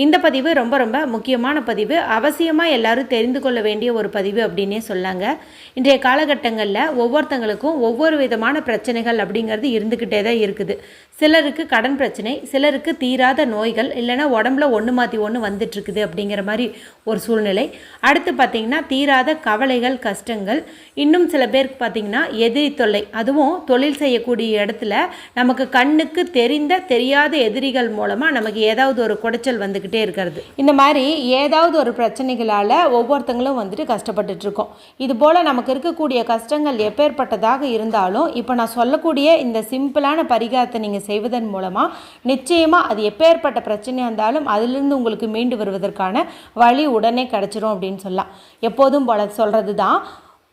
இந்த பதிவு ரொம்ப ரொம்ப முக்கியமான பதிவு. அவசியமாக எல்லாரும் தெரிந்து கொள்ள வேண்டிய ஒரு பதிவு அப்படின்னே சொல்லாங்க. இன்றைய காலகட்டங்களில் ஒவ்வொருத்தங்களுக்கும் ஒவ்வொரு விதமான பிரச்சனைகள் அப்படிங்கிறது இருந்துக்கிட்டே தான் இருக்குது. சிலருக்கு கடன் பிரச்சனை சிலருக்கு தீராத நோய்கள் இல்லைன்னா உடம்புல ஒன்று மாற்றி ஒன்று வந்துட்டுருக்குது அப்படிங்கிற மாதிரி ஒரு சூழ்நிலை. அடுத்து பார்த்திங்கன்னா தீராத கவலைகள் கஷ்டங்கள். இன்னும் சில பேருக்கு பார்த்திங்கன்னா எதிரி தொல்லை. அதுவும் தொழில் செய்யக்கூடிய இடத்துல நமக்கு கண்ணுக்கு தெரிந்த தெரியாத எதிரிகள் மூலமாக நமக்கு ஏதாவது ஒரு குடைச்சல் வந்துக்கிட்டே இருக்கிறது. இந்த மாதிரி ஏதாவது ஒரு பிரச்சனைகளால் ஒவ்வொருத்தங்களும் வந்துட்டு கஷ்டப்பட்டுட்டு இருக்கோம் இது போல் நமக்கு இருக்கக்கூடிய கஷ்டங்கள் எப்பேற்பட்டதாக இருந்தாலும் இப்போ நான் சொல்லக்கூடிய இந்த சிம்பிளான பரிகாரத்தை நீங்கள் செய்வதன் மூலமாக நிச்சயமாக அது எப்பேற்பட்ட பிரச்சனையாக இருந்தாலும் அதிலிருந்து உங்களுக்கு மீண்டு வருவதற்கான வழி உடனே கிடச்சிரும் அப்படின்னு சொல்லலாம். எப்போதும் போல சொல்கிறது தான்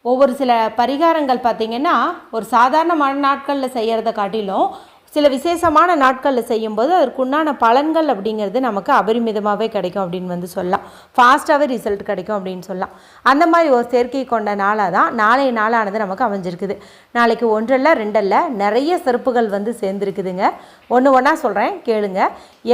ஒவ்வொரு சில பரிகாரங்கள் பார்த்திங்கன்னா ஒரு சாதாரண மழை நாட்களில் செய்கிறத காட்டிலும் சில விசேஷமான நாட்களில் செய்யும்போது அதற்குண்டான பலன்கள் அப்படிங்கிறது நமக்கு அபரிமிதமாகவே கிடைக்கும் அப்படின்னு வந்து சொல்லலாம். ஃபாஸ்ட்டாகவே ரிசல்ட் கிடைக்கும் அப்படின்னு சொல்லலாம். அந்த மாதிரி ஒரு சேர்க்கை கொண்ட நாளாக தான் நாளைய நாளானது நமக்கு அமைஞ்சிருக்குது. நாளைக்கு ஒன்றல்ல ரெண்டல்ல நிறைய சிறப்புகள் வந்து சேர்ந்துருக்குதுங்க. ஒன்று ஒன்றா சொல்கிறேன் கேளுங்க.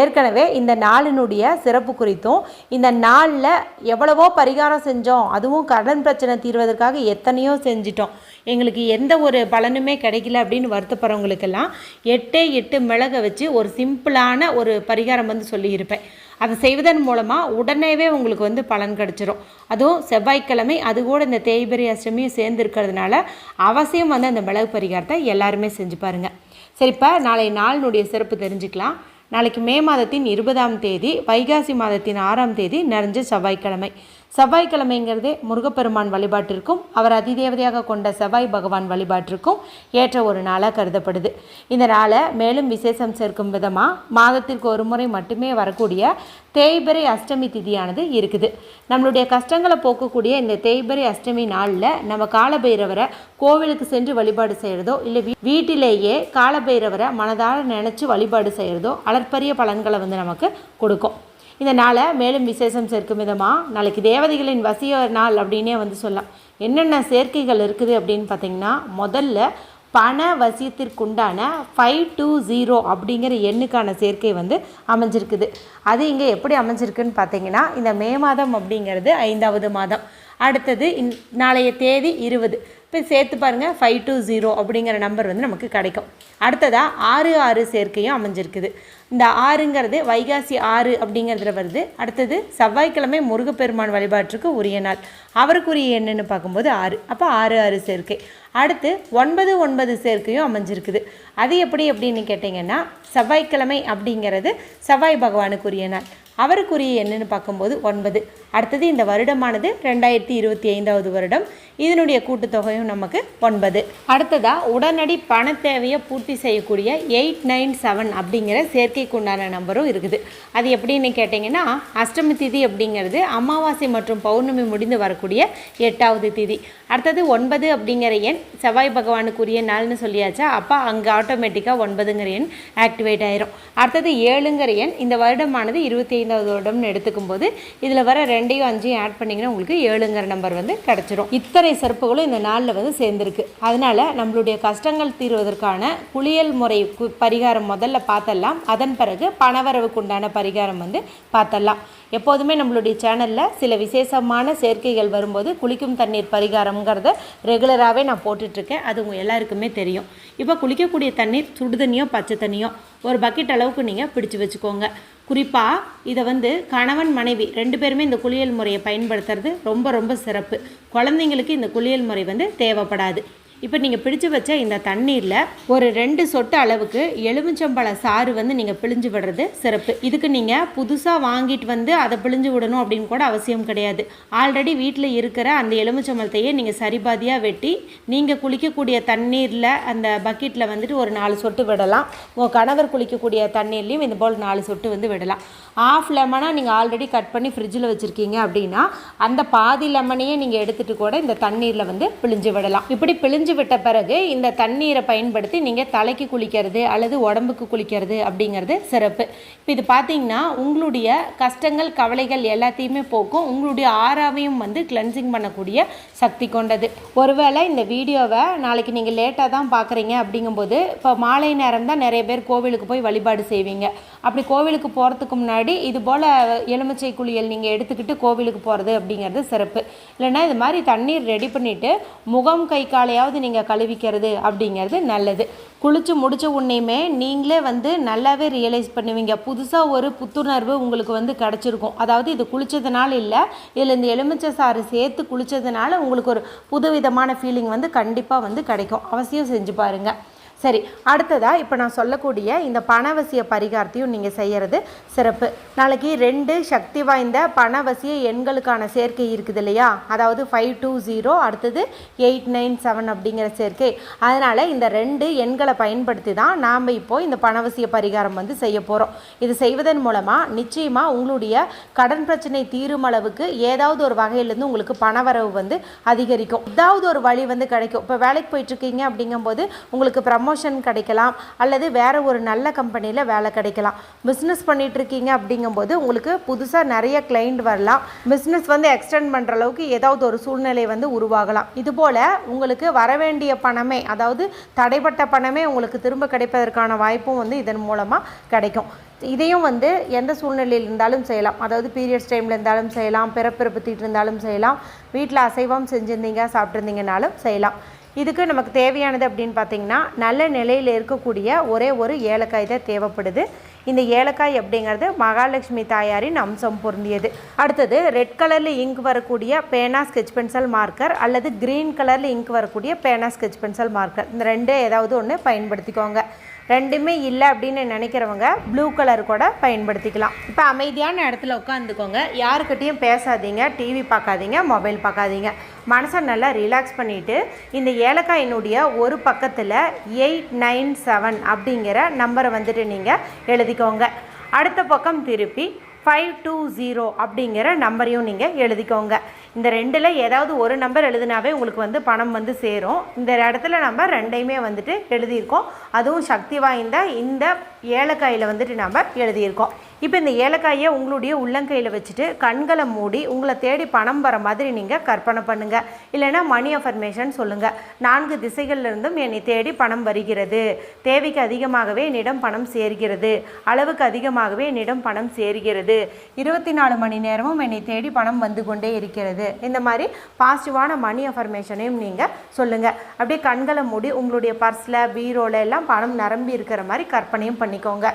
ஏற்கனவே இந்த நாளினுடைய சிறப்பு குறித்தும் இந்த நாளில் எவ்வளவோ பரிகாரம் செஞ்சோம் அதுவும் கடன் பிரச்சனை தீர்வதற்காக எத்தனையோ செஞ்சிட்டோம். எங்களுக்கு எந்த ஒரு பலனுமே கிடைக்கல அப்படின்னு வருத்தப்படுறவங்களுக்கெல்லாம் எட்டு எட்டே எட்டு மிளகை வச்சு ஒரு சிம்பிளான ஒரு பரிகாரம் வந்து சொல்லியிருப்பேன். அதை செய்வதன் மூலமாக உடனேவே உங்களுக்கு வந்து பலன் கிடச்சிரும். அதுவும் செவ்வாய்க்கிழமை அது கூட இந்த தேய்பெரி அஷ்டமியும் சேர்ந்து இருக்கிறதுனால அவசியம் வந்து அந்த மிளகு பரிகாரத்தை எல்லாருமே செஞ்சு பாருங்கள் சரிப்பா நாளை நாளினுடைய சிறப்பு தெரிஞ்சுக்கலாம். நாளைக்கு மே மாதத்தின் இருபதாம் தேதி வைகாசி மாதத்தின் ஆறாம் தேதி நிறைஞ்ச செவ்வாய்க்கிழமை. செவ்வாய்க்கிழமைங்கிறதே முருகப்பெருமான் வழிபாட்டிற்கும் அவர் அதிதேவதையாக கொண்ட செவ்வாய் பகவான் வழிபாட்டிற்கும் ஏற்ற ஒரு நாளாக கருதப்படுது. இந்த நாளை மேலும் விசேஷம் சேர்க்கும் விதமாக மாதத்திற்கு ஒரு முறை மட்டுமே வரக்கூடிய தேய்பிரை அஷ்டமி திதியானது இருக்குது. நம்மளுடைய கஷ்டங்களை போக்கக்கூடிய இந்த தேய்பிரை அஷ்டமி நாளில் நம்ம காலபைரவரை கோவிலுக்கு சென்று வழிபாடு செய்கிறதோ இல்லை வீ வீட்டிலேயே காலபைரவரை மனதார நினச்சி வழிபாடு செய்கிறதோ அளப்பரிய பலன்களை வந்து நமக்கு கொடுக்கும். இந்த நாளை மேலும் விசேஷம் சேர்க்கும் விதமாக நாளைக்கு தேவதைகளின் வசிய நாள் அப்படின்னே வந்து சொல்லலாம். என்னென்ன சேர்க்கைகள் இருக்குது அப்படின்னு பார்த்தீங்கன்னா முதல்ல பண வசியத்திற்குண்டான ஃபைவ் டூ ஜீரோ அப்படிங்கிற எண்ணுக்கான சேர்க்கை வந்து அமைஞ்சிருக்குது. அது இங்கே எப்படி அமைஞ்சிருக்குன்னு பார்த்தீங்கன்னா இந்த மே மாதம் அப்படிங்கிறது ஐந்தாவது மாதம். அடுத்தது இன் நாளைய தேதி இருபது. இப்போ சேர்த்து பாருங்கள் ஃபைவ் டூ ஜீரோ அப்படிங்கிற நம்பர் வந்து நமக்கு கிடைக்கும். அடுத்ததாக ஆறு ஆறு சேர்க்கையும் அமைஞ்சிருக்குது. இந்த ஆறுங்கிறது வைகாசி ஆறு அப்படிங்கிறதுல வருது. அடுத்தது செவ்வாய்க்கிழமை முருகப்பெருமான் வழிபாட்டுக்கு உரிய நாள். அவருக்குரிய என்னென்னு பார்க்கும்போது ஆறு. அப்போ ஆறு ஆறு சேர்க்கை. அடுத்து ஒன்பது ஒன்பது சேர்க்கையும் அமைஞ்சிருக்குது. அது எப்படி அப்படின்னு கேட்டிங்கன்னா செவ்வாய்க்கிழமை அப்படிங்கிறது செவ்வாய் பகவானுக்குரிய நாள். அவருக்குரிய எண்ணுன்னு பார்க்கும்போது ஒன்பது. அடுத்தது இந்த வருடமானது ரெண்டாயிரத்தி இருபத்தி ஐந்தாவது வருடம். இதனுடைய கூட்டுத்தொகையும் நமக்கு ஒன்பது. அடுத்ததாக உடனடி பண தேவையை பூர்த்தி செய்யக்கூடிய எயிட் நைன் செவன் அப்படிங்கிற செயற்கைக்குண்டான நம்பரும் இருக்குது. அது எப்படின்னு கேட்டிங்கன்னா அஷ்டமி திதி அப்படிங்கிறது அமாவாசை மற்றும் பௌர்ணமி முடிந்து வரக்கூடிய எட்டாவது திதி. அடுத்தது ஒன்பது அப்படிங்கிற எண் செவ்வாய் பகவானுக்குரிய நாள்னு சொல்லியாச்சா? அப்போ அங்கே ஆட்டோமேட்டிக்காக ஒன்பதுங்கிற எண் ஆக்டிவேட் ஆயிரும். அடுத்தது ஏழுங்கிற எண் இந்த வருடமானது இருபத்தி ஐந்தாவது வருடம்னு எடுத்துக்கும் போது இதில் வர ரெண்டையும் அஞ்சையும் ஆட் பண்ணிங்கன்னா உங்களுக்கு ஏழுங்கிற நம்பர் வந்து கிடச்சிரும். இத்தனை சிறப்புகளும் இந்த நாளில் வந்து சேர்ந்துருக்கு. அதனால் நம்மளுடைய கஷ்டங்கள் தீர்வதற்கான குளியல் முறை கு- பரிகாரம் முதல்ல பார்த்தலாம் அதன் பிறகு பணவரவுக்கு உண்டான பரிகாரம் வந்து பார்த்தலாம் எப்போதுமே நம்மளுடைய சேனலில் சில விசேஷமான சேர்க்கைகள் வரும்போது குளிக்கும் தண்ணீர் பரிகாரம்ங்கிறத ரெகுலராகவே நான் போட்டுட்ருக்கேன். அது உங்கள் எல்லாருக்குமே தெரியும். இப்போ குளிக்கக்கூடிய தண்ணீர் சுடு தண்ணியோ பச்சை தண்ணியோ ஒரு பக்கெட் அளவுக்கு நீங்கள் பிடிச்சி வச்சுக்கோங்க. குறிப்பாக இதை வந்து கணவன் மனைவி ரெண்டு பேருமே இந்த குளியல் முறையை பயன்படுத்துறது ரொம்ப ரொம்ப சிறப்பு. குழந்தைங்களுக்கு இந்த குளியல் முறை வந்து தேவைப்படாது. இப்போ நீங்கள் பிடிச்சு வச்ச இந்த தண்ணீரில் ஒரு ரெண்டு சொட்டு அளவுக்கு எலுமிச்சம்பழ சாறு வந்து நீங்கள் பிழிஞ்சு விடுறது சிறப்பு. இதுக்கு நீங்கள் புதுசாக வாங்கிட்டு வந்து அதை பிழிஞ்சு விடணும் அப்படின்னு கூட அவசியம் கிடையாது. ஆல்ரெடி வீட்டில் இருக்கிற அந்த எலுமிச்சம்பழத்தையே நீங்கள் சரிபாதியாக வெட்டி நீங்கள் குளிக்கக்கூடிய தண்ணீரில் அந்த பக்கெட்டில் வந்துட்டு ஒரு நாலு சொட்டு விடலாம். உங்கள் கணவர் குளிக்கக்கூடிய தண்ணீர்லேயும் இந்த போல் நாலு சொட்டு வந்து விடலாம். ஆஃப் லெமனாக நீங்கள் ஆல்ரெடி கட் பண்ணி ஃப்ரிட்ஜில் வச்சுருக்கீங்க அப்படின்னா அந்த பாதி லெமனையே நீங்கள் எடுத்துகிட்டு கூட இந்த தண்ணீரில் வந்து பிழிஞ்சு விடலாம். இப்படி பிழிஞ்சு விட்ட பிறகு இந்த தண்ணீரை பயன்படுத்தி நீங்கள் தலைக்கு குளிக்கிறது அல்லது உடம்புக்கு குளிக்கிறது அப்படிங்கிறது சிறப்பு. இப்போ இது பார்த்தீங்கன்னா உங்களுடைய கஷ்டங்கள் கவலைகள் எல்லாத்தையுமே போக்கும். உங்களுடைய ஆறாவையும் வந்து கிளென்சிங் பண்ணக்கூடிய சக்தி கொண்டது. ஒருவேளை இந்த வீடியோவை நாளைக்கு நீங்கள் லேட்டாக தான் பார்க்குறீங்க அப்படிங்கும்போது இப்போ மாலை நேரம் தான் நிறைய பேர் கோவிலுக்கு போய் வழிபாடு செய்வீங்க. அப்படி கோவிலுக்கு போகிறதுக்கு முன்னாடி இது போல் எலுமிச்சை குளியல் நீங்கள் எடுத்துக்கிட்டு கோவிலுக்கு போகிறது அப்படிங்கிறது சிறப்பு. இல்லைன்னா இது மாதிரி தண்ணீர் ரெடி பண்ணிவிட்டு முகம் கை காலையாவது நீங்கள் கழுவிக்கிறது அப்படிங்கிறது நல்லது. குளித்து முடிச்ச உடனேயுமே நீங்களே வந்து நல்லாவே ரியலைஸ் பண்ணுவீங்க. புதுசாக ஒரு புத்துணர்வு உங்களுக்கு வந்து கிடச்சிருக்கும். அதாவது இது குளித்ததுனால இல்லை இதில் இந்த எலுமிச்சை சாறு சேர்த்து குளித்ததுனால உங்களுக்கு ஒரு புதுவிதமான ஃபீலிங் வந்து கண்டிப்பாக வந்து கிடைக்கும். அவசியம் செஞ்சு பாருங்கள் சரி அடுத்ததாக இப்போ நான் சொல்லக்கூடிய இந்த பணவசிய பரிகாரத்தையும் நீங்கள் செய்கிறது சிறப்பு. நாளைக்கு ரெண்டு சக்தி வாய்ந்த பணவசிய எண்களுக்கான சேர்க்கை இருக்குது இல்லையா? அதாவது ஃபைவ் டூ ஜீரோ அடுத்தது எயிட் நைன் செவன் அப்படிங்கிற சேர்க்கை. அதனால் இந்த ரெண்டு எண்களை பயன்படுத்தி தான் நாம் இப்போ இந்த பணவசிய பரிகாரம் வந்து செய்ய போகிறோம் இது செய்வதன் மூலமாக நிச்சயமாக உங்களுடைய கடன் பிரச்சனை தீரும் அளவுக்கு ஏதாவது ஒரு வகையிலேருந்து உங்களுக்கு பணவரவு வந்து அதிகரிக்கும். ஏதாவது ஒரு வழி வந்து கிடைக்கும். இப்போ வேலைக்கு போயிட்டுருக்கீங்க அப்படிங்கும்போது உங்களுக்கு ப்ரமோஷன் கிடைக்கலாம் அல்லது வேறு ஒரு நல்ல கம்பெனியில் வேலை கிடைக்கலாம். பிஸ்னஸ் பண்ணிகிட்ருக்கீங்க அப்படிங்கும்போது உங்களுக்கு புதுசாக நிறைய கிளைண்ட் வரலாம். பிஸ்னஸ் வந்து எக்ஸ்டெண்ட் பண்ணுற அளவுக்கு ஏதாவது ஒரு சூழ்நிலை வந்து உருவாகலாம். இதுபோல் உங்களுக்கு வர வேண்டிய பணமே அதாவது தடைப்பட்ட பணமே உங்களுக்கு திரும்ப கிடைப்பதற்கான வாய்ப்பும் வந்து இதன் மூலமாக கிடைக்கும். இதையும் வந்து எந்த சூழ்நிலையில் இருந்தாலும் செய்யலாம். அதாவது பீரியட்ஸ் டைமில் இருந்தாலும் செய்யலாம் பிறப்பிறப்பு தீட்டு இருந்தாலும் செய்யலாம். வீட்டில் அசைவம் செஞ்சுருந்தீங்க சாப்பிட்ருந்தீங்கனாலும் செய்யலாம். இதுக்கு நமக்கு தேவையானது அப்படின்னு பார்த்தீங்கன்னா நல்ல நிலையில் இருக்கக்கூடிய ஒரே ஒரு ஏலக்காய் தான் தேவைப்படுது. இந்த ஏலக்காய் அப்படிங்கிறது மகாலட்சுமி தாயாரின் அம்சம் பொருந்தியது. அடுத்தது ரெட் கலரில் இங்க் வரக்கூடிய பேனா ஸ்கெச் பென்சில் மார்க்கர் அல்லது க்ரீன் கலரில் இங்க் வரக்கூடிய பேனா ஸ்கெச் பென்சில் மார்க்கர் இந்த ரெண்டு ஏதாவது ஒன்று பயன்படுத்திக்கோங்க. ரெண்டுமே இல்லை அப்படின்னு நினைக்கிறவங்க ப்ளூ கலர் கூட பயன்படுத்திக்கலாம். இப்போ அமைதியான இடத்துல உட்காந்துக்கோங்க யாருக்கிட்டேயும் பேசாதீங்க. டிவி பார்க்காதீங்க. மொபைல் பார்க்காதீங்க. மனசை நல்லா ரிலாக்ஸ் பண்ணிவிட்டு இந்த ஏலக்காயினுடைய ஒரு பக்கத்தில் எயிட் நைன் செவன் அப்படிங்கிற நம்பரை வந்துட்டு நீங்கள் எழுதிக்கோங்க. அடுத்த பக்கம் திருப்பி ஃபைவ் டூ ஜீரோ அப்படிங்கிற நம்பரையும் நீங்கள் எழுதிக்கோங்க. இந்த ரெண்டில் ஏதாவது ஒரு நம்பர் எழுதுனாவே உங்களுக்கு வந்து பணம் வந்து சேரும். இந்த இடத்துல நம்ம ரெண்டையுமே வந்துட்டு எழுதியிருக்கோம். அதுவும் சக்தி வாய்ந்த இந்த ஏலக்காயில் வந்துட்டு நாம் எழுதியிருக்கோம். இப்போ இந்த ஏலக்காயை உங்களுடைய உள்ளங்கையில் வச்சுட்டு கண்களை மூடி உங்களை தேடி பணம் வர மாதிரி நீங்கள் கற்பனை பண்ணுங்கள் இல்லைன்னா மணி அஃபர்மேஷன் சொல்லுங்கள் நான்கு திசைகளிலிருந்தும் என்னை தேடி பணம் வருகிறது. தேவைக்கு அதிகமாகவே என்னிடம் பணம் சேர்கிறது. அளவுக்கு அதிகமாகவே என்னிடம் பணம் சேர்கிறது. இருபத்தி நாலு மணி நேரமும் என்னை தேடி பணம் வந்து கொண்டே இருக்கிறது. இந்த மாதிரி பாசிட்டிவான மணி அஃபர்மேஷனையும் நீங்கள் சொல்லுங்கள் அப்படியே கண்களை மூடி உங்களுடைய பர்ஸில் பீரோவில் எல்லாம் பணம் நிரம்பி இருக்கிற மாதிரி கற்பனையும் பண்ணிக்கோங்க.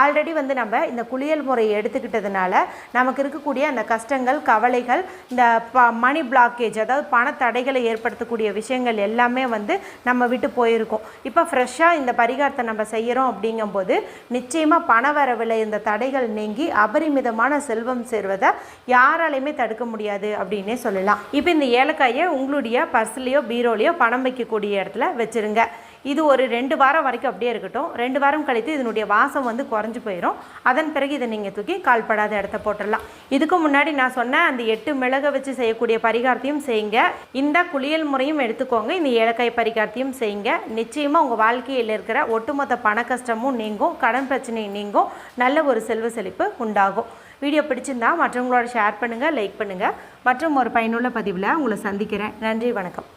ஆல்ரெடி வந்து நம்ம இந்த குளியல் முறையை எடுத்துக்கிட்டதுனால நமக்கு இருக்கக்கூடிய அந்த கஷ்டங்கள் கவலைகள் இந்த ப மணி பிளாக்கேஜ் அதாவது பணத்தடைகளை ஏற்படுத்தக்கூடிய விஷயங்கள் எல்லாமே வந்து நம்ம விட்டு போயிருக்கோம். இப்போ ஃப்ரெஷ்ஷாக இந்த பரிகாரத்தை நம்ம செய்கிறோம் அப்படிங்கும்போது நிச்சயமாக பண வரவில் இந்த தடைகள் நீங்கி அபரிமிதமான செல்வம் சேர்வதை யாராலையுமே தடுக்க முடியாது அப்படின்னே சொல்லலாம். இப்போ இந்த ஏலக்காயை உங்களுடைய பர்ஸ்லேயோ பீரோலையோ பணம் வைக்கக்கூடிய இடத்துல வச்சுருங்க. இது ஒரு ரெண்டு வாரம் வரைக்கும் அப்படியே இருக்கட்டும். ரெண்டு வாரம் கழித்து இதனுடைய வாசம் வந்து குறைஞ்சி போயிடும் அதன் பிறகு இதை நீங்கள் தூக்கி கால்படாத இடத்த போட்டுடலாம். இதுக்கு முன்னாடி நான் சொன்ன அந்த எட்டு மிளகை வச்சு செய்யக்கூடிய பரிகாரத்தையும் செய்யுங்க. இந்த குளியல் முறையும் எடுத்துக்கோங்க. இந்த ஏலக்காய் பரிகாரத்தையும் செய்யுங்க. நிச்சயமாக உங்கள் வாழ்க்கையில் இருக்கிற ஒட்டுமொத்த பண கஷ்டமும் நீங்கும். கடன் பிரச்சனையும் நீங்கும். நல்ல ஒரு செல்வ செழிப்பு உண்டாகும். வீடியோ பிடிச்சிருந்தா மற்றவங்களோட ஷேர் பண்ணுங்கள் லைக் பண்ணுங்கள் மற்றும் ஒரு பயனுள்ள பதிவில் உங்களை சந்திக்கிறேன். நன்றி வணக்கம்.